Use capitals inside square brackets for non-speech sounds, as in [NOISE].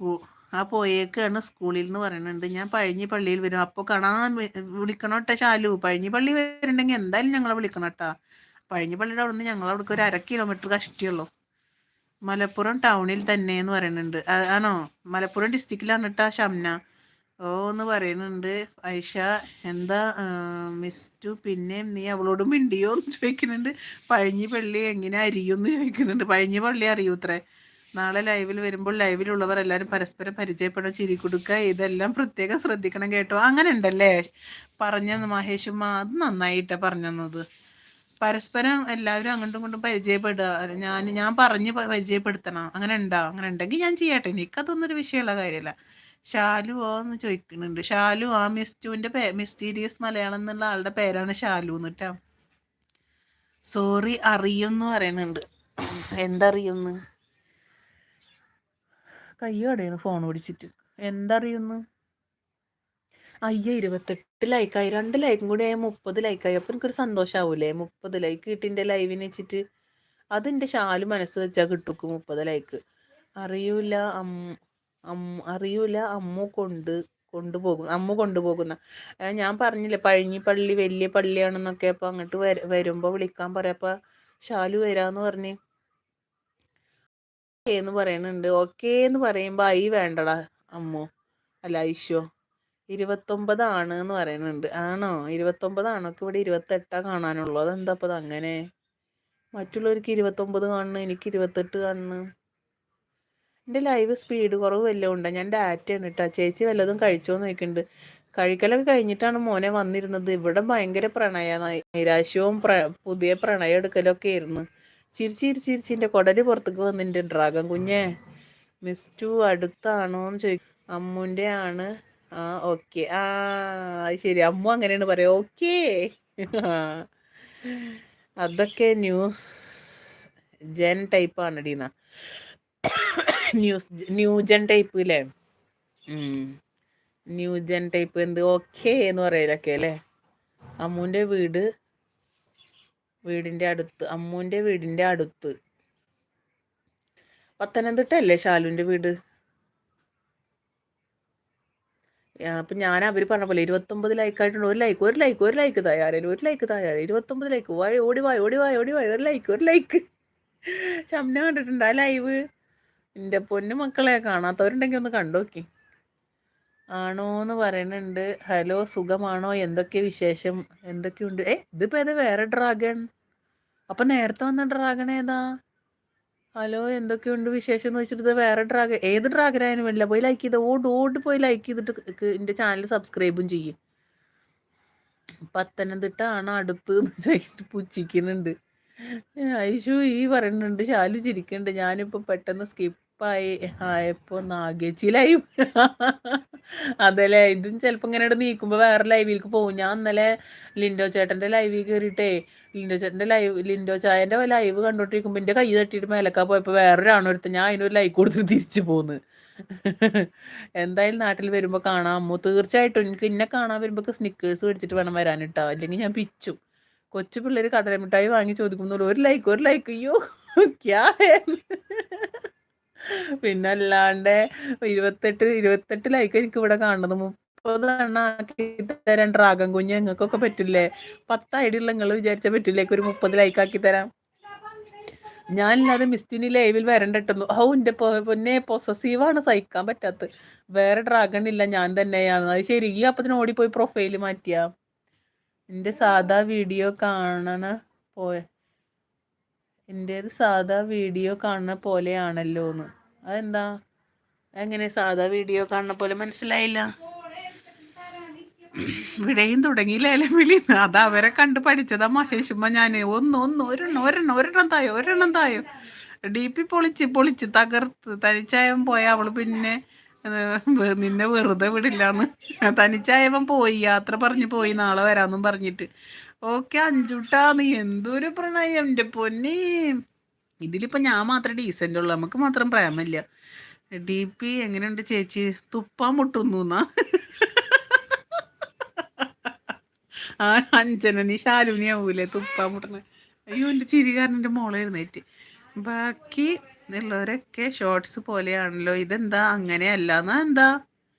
School ആ പോയേക്കാണ് സ്കൂളിൽ നിന്ന് പറയുന്നുണ്ട് ഞാൻ പഴഞ്ഞി പള്ളിയിൽ വരും. അപ്പോൾ കാണാൻ വിളിക്കണോട്ടെ ശാലു. പഴഞ്ഞി പള്ളി വരുന്നുണ്ടെങ്കിൽ എന്തായാലും ഞങ്ങളെ വിളിക്കണം കേട്ടാ പഴഞ്ഞി പള്ളിയുടെ അവിടെ നിന്ന് ഞങ്ങളവിടേക്ക് ഒരു അര കിലോമീറ്റർ കഷ്ടിയുള്ളൂ. മലപ്പുറം ടൗണിൽ തന്നെ എന്ന് പറയുന്നുണ്ട് ആണോ? മലപ്പുറം ഡിസ്ട്രിക്റ്റിലാണ് കേട്ടാ ഷംന. ഓ എന്ന് പറയുന്നുണ്ട് ഐഷ എന്താ മിസ് ടു പിന്നെ നീ അവളോട് മിണ്ടിയോ എന്ന് ചോദിക്കുന്നുണ്ട് പഴഞ്ഞി പള്ളി എങ്ങനെ അരിയോ എന്ന് ചോദിക്കുന്നുണ്ട് പഴഞ്ഞി പള്ളി അറിയൂത്രേ? നാളെ ലൈവിൽ വരുമ്പോൾ ലൈവിലുള്ളവർ എല്ലാവരും പരസ്പരം പരിചയപ്പെടുക ചിരി കൊടുക്കുക ഇതെല്ലാം പ്രത്യേകം ശ്രദ്ധിക്കണം കേട്ടോ. അങ്ങനെ ഉണ്ടല്ലേ പറഞ്ഞത് മഹേഷുമ്മ അത് നന്നായിട്ടാ പറഞ്ഞത് പരസ്പരം എല്ലാവരും അങ്ങോട്ടും ഇങ്ങോട്ടും പരിചയപ്പെടുക. ഞാൻ ഞാൻ പറഞ്ഞ് പരിചയപ്പെടുത്തണം. അങ്ങനെ ഉണ്ടോ അങ്ങനെ ഉണ്ടെങ്കിൽ ഞാൻ ചെയ്യട്ടെ. എനിക്കതൊന്നും ഒരു വിഷയമുള്ള കാര്യമല്ല. ഷാലു എന്ന് ചോദിക്കുന്നുണ്ട്. ഷാലു ആ മിസ്റ്റുവിന്റെ പേ മിസ്റ്റീരിയസ് മലയാളം എന്നുള്ള ആളുടെ പേരാണ് ഷാലു എന്നിട്ടാ സോറി അറിയുന്നു പറയുന്നുണ്ട്. എന്തറിയുന്നു? കയ്യോടെയാണ് ഫോൺ പിടിച്ചിട്ട്. എന്തറിയുന്നു? അയ്യ ഇരുപത്തെട്ട് ലൈക്കായി രണ്ട് ലൈക്കും കൂടി ആയി മുപ്പത് ലൈക്കായി അപ്പം എനിക്കൊരു സന്തോഷമാവൂലേ മുപ്പത് ലൈക്ക് കിട്ടിന്റെ ലൈവിന് വെച്ചിട്ട് അതെന്റെ ഷാൽ മനസ്സ് വെച്ചാൽ കിട്ടുക്കും മുപ്പത് ലൈക്ക് അറിയൂല അമ്മ അറിയൂല അമ്മ കൊണ്ട് കൊണ്ടുപോകും അമ്മ കൊണ്ടുപോകുന്ന. ഞാൻ പറഞ്ഞില്ലേ പഴഞ്ഞി പള്ളി വലിയ പള്ളിയാണെന്നൊക്കെ. അപ്പോൾ അങ്ങോട്ട് വരുമ്പോൾ വിളിക്കാൻ പറയാം അപ്പോൾ ഷാലു വരാമെന്ന് പറഞ്ഞ്. എന്ന് പറയുന്നുണ്ട് ഓക്കേ എന്ന് പറയുമ്പോൾ ഐ വേണ്ടടാ അമ്മോ. അല്ല ഐശോ ഇരുപത്തൊമ്പതാണ് എന്ന് പറയുന്നുണ്ട് ആണോ? ഇരുപത്തൊമ്പതാണോ ഇവിടെ ഇരുപത്തെട്ടാ കാണാനുള്ളൂ. അതെന്താ അപ്പോൾ അങ്ങനെ? മറ്റുള്ളവർക്ക് ഇരുപത്തൊമ്പത് കാണുന്നു എനിക്ക് ഇരുപത്തെട്ട് കാണുന്നു എന്റെ ലൈവ് സ്പീഡ് കുറവ് വല്ലതും ഉണ്ടോ? ഞാൻ ഡാറ്റയാണ് കേട്ടോ ചേച്ചി വല്ലതും കഴിച്ചോന്ന് നോക്കിണ്ട് കഴിക്കലൊക്കെ കഴിഞ്ഞിട്ടാണ് മോനെ വന്നിരുന്നത്. ഇവിടെ ഭയങ്കര പ്രണയ നൈരാശ്യവും പുതിയ പ്രണയം എടുക്കലൊക്കെ ആയിരുന്നു. ചിരിച്ചിരി എന്റെ കുടൽ പുറത്തേക്ക് വന്നിട്ടുണ്ട്. ഡ്രാഗൺ കുഞ്ഞെ ടു അടുത്താണോ എന്ന് ചോദിക്കും. അമ്മുന്റെ ആണ്. ആ ഓക്കെ ആ ശരി. അമ്മു അങ്ങനെയാണ് പറയാം ഓക്കെ [LAUGHS] അതൊക്കെ ന്യൂസ് ജെൻ ടൈപ്പ് ആണ് Deena news new gen type അല്ലേ ന്യൂജൻ ടൈപ്പ് എന്ത്? ഓക്കെ എന്ന് പറയലൊക്കെ അല്ലേ? അമ്മുവിന്റെ വീട് വീടിന്റെ അടുത്ത് അമ്മൂന്റെ വീടിന്റെ അടുത്ത്. പത്തനംതിട്ട അല്ലേ ഷാലുവിന്റെ വീട് അപ്പം ഞാൻ അവർ പറഞ്ഞ പോലെ ഇരുപത്തൊമ്പത് ലൈക്കായിട്ടുണ്ട്. ഒരു ലൈക്ക് ഒരു ലൈക്ക് ഒരു ലൈക്ക് തയ്യാറായാലും ഒരു ലൈക്ക് തയ്യാറായി ഇരുപത്തൊമ്പത് ലൈക്ക്. വായ ഓടിവായ ഓടിവായ ഓടിവായ ഒരു ലൈക്ക് ഒരു ലൈക്ക്. ശമന കണ്ടിട്ടുണ്ട് ആ ലൈവ്? എന്റെ പൊന്നു മക്കളെ കാണാത്തവരുണ്ടെങ്കിൽ ഒന്ന് കണ്ടോക്കി. ആണോ എന്ന് പറയുന്നുണ്ട് ഹലോ സുഖമാണോ? എന്തൊക്കെ വിശേഷം? എന്തൊക്കെയുണ്ട്? ഏ ഇതിപ്പോൾ ഏതാ വേറെ ഡ്രാഗൺ അപ്പം നേരത്തെ വന്ന ഡ്രാഗൺ ഏതാ? ഹലോ എന്തൊക്കെയുണ്ട് വിശേഷം എന്ന് വെച്ചിട്ട് വേറെ ഡ്രാഗൺ ഏത് ഡ്രാഗനായാലും വേണ്ടില്ല. പോയി ലൈക്ക് ചെയ്ത്. ഓട് ഓട് പോയി ലൈക്ക് ചെയ്തിട്ട് എന്റെ ചാനൽ സബ്സ്ക്രൈബും ചെയ്യും. പത്തനംതിട്ട ആണ് അടുത്ത് ചോദിച്ചിട്ട് പുച്ഛിക്കുന്നുണ്ട്. ഐഷു ഈ പറയുന്നുണ്ട് ശാലു ചിരിക്കുന്നുണ്ട് ഞാനിപ്പോൾ പെട്ടെന്ന് സ്കിപ്പായി ആയപ്പോൾ നാഗേച്ചിലായി. അതല്ലേ ഇതും ചിലപ്പോൾ ഇങ്ങനെ നീക്കുമ്പോൾ വേറെ ലൈവിലേക്ക് പോകും ഞാൻ ഇന്നലെ ലിൻഡോ ചേട്ടന്റെ ലൈവിൽ കയറിയിട്ടേ ലിൻഡോ ചേട്ടന്റെ ലൈവ് ലിൻഡോ ചായന്റെ ലൈവ് കണ്ടോണ്ടിരിക്കുമ്പോൾ എന്റെ കൈ തട്ടിയിട്ട് മേലക്കാ പോയപ്പോൾ വേറൊരാണോ എടുത്ത് ഞാൻ അതിനൊരു ലൈക്ക് കൊടുത്ത് തിരിച്ചു പോന്ന്. എന്തായാലും നാട്ടിൽ വരുമ്പോൾ കാണാം. അമ്മു തീർച്ചയായിട്ടും എനിക്ക് ഇന്നെ കാണാൻ വരുമ്പോൾ സ്നിക്കേഴ്സ് മേടിച്ചിട്ട് വേണം വരാനിട്ടോ. അല്ലെങ്കിൽ ഞാൻ പിച്ചു കൊച്ചു പിള്ളേർ കടലമിഠായി വാങ്ങി ചോദിക്കുന്നുള്ളൂ. ഒരു ലൈക്ക് ഒരു ലൈക്ക് അയ്യോ ക്യാ പിന്നെ അല്ലാണ്ട് ഇരുപത്തെട്ട് ഇരുപത്തെട്ട് ലൈക്ക് എനിക്ക് ഇവിടെ കാണുന്നത് മുപ്പതെണ്ണം ആക്കി തരാൻ ഡ്രാഗൺ കുഞ്ഞ് നിങ്ങൾക്കൊക്കെ പറ്റില്ലേ? പത്ത് ഐഡി ഉള്ള നിങ്ങൾ വിചാരിച്ചാൽ പറ്റില്ലേക്ക് ഒരു മുപ്പത് ലൈക്ക് ആക്കി തരാം. ഞാൻ ഇല്ലാതെ മിസ്റ്റിനി ലൈവിൽ വരണ്ടിട്ടുന്നു ഓ എന്റെ പൊന്നെ പൊസസീവാണ് സഹിക്കാൻ പറ്റാത്ത. വേറെ ഡ്രാഗൺ ഇല്ല. ഞാൻ തന്നെയാണ്. അത് ശരി. ഈ അപ്പത്തിന് ഓടിപ്പോയി പ്രൊഫൈൽ മാറ്റിയാ? എന്റെ സാധാ വീഡിയോ കാണണ പോയ എന്റേത് സാധാ വീഡിയോ കാണുന്ന പോലെയാണല്ലോ എന്ന് അതെന്താ? എങ്ങനെ സാധാ വീഡിയോ കാണുന്ന പോലെ മനസ്സിലായില്ല? ഇവിടെയും തുടങ്ങിയില്ല വിളി. അത് അവരെ കണ്ട് പഠിച്ചതാ മഹേഷുമ്മ ഞാൻ ഒന്ന് ഒന്ന് ഒരെണ്ണം ഒരെണ്ണം ഒരെണ്ണം തായോ ഒരെണ്ണം തായോ ഡി പി പൊളിച്ച് പൊളിച്ച് തകർത്ത്. തനിച്ചായവൻ പോയ അവൾ പിന്നെ നിന്നെ വെറുതെ വിടില്ലാന്ന്. തനിച്ചായവൻ പോയി യാത്ര പറഞ്ഞു പോയി നാളെ വരാന്നും പറഞ്ഞിട്ട്. ഓക്കെ അഞ്ചുട്ടാ നീ എന്തൊരു പ്രണയം. എന്റെ പൊന്നി. ഇതിലിപ്പോ ഞാൻ മാത്രമേ ഡീസന്റ് ഉള്ളൂ. നമുക്ക് മാത്രം പ്രേമല്ല ഡി പി എങ്ങനെയുണ്ട് ചേച്ചി? തുപ്പാൻ മുട്ടുന്നു എന്നാ ആ അഞ്ചന നീ ശാലുനി ആവൂലേ തുപ്പാൻ മുട്ടണ അയ്യോ എന്റെ ചിരി കാരണം എന്റെ മോളെ എഴുന്നേറ്റ്. ബാക്കി ഉള്ളവരൊക്കെ ഷോർട്സ് പോലെയാണല്ലോ. ഇതെന്താ? അങ്ങനെയല്ല. എന്നാ എന്താ?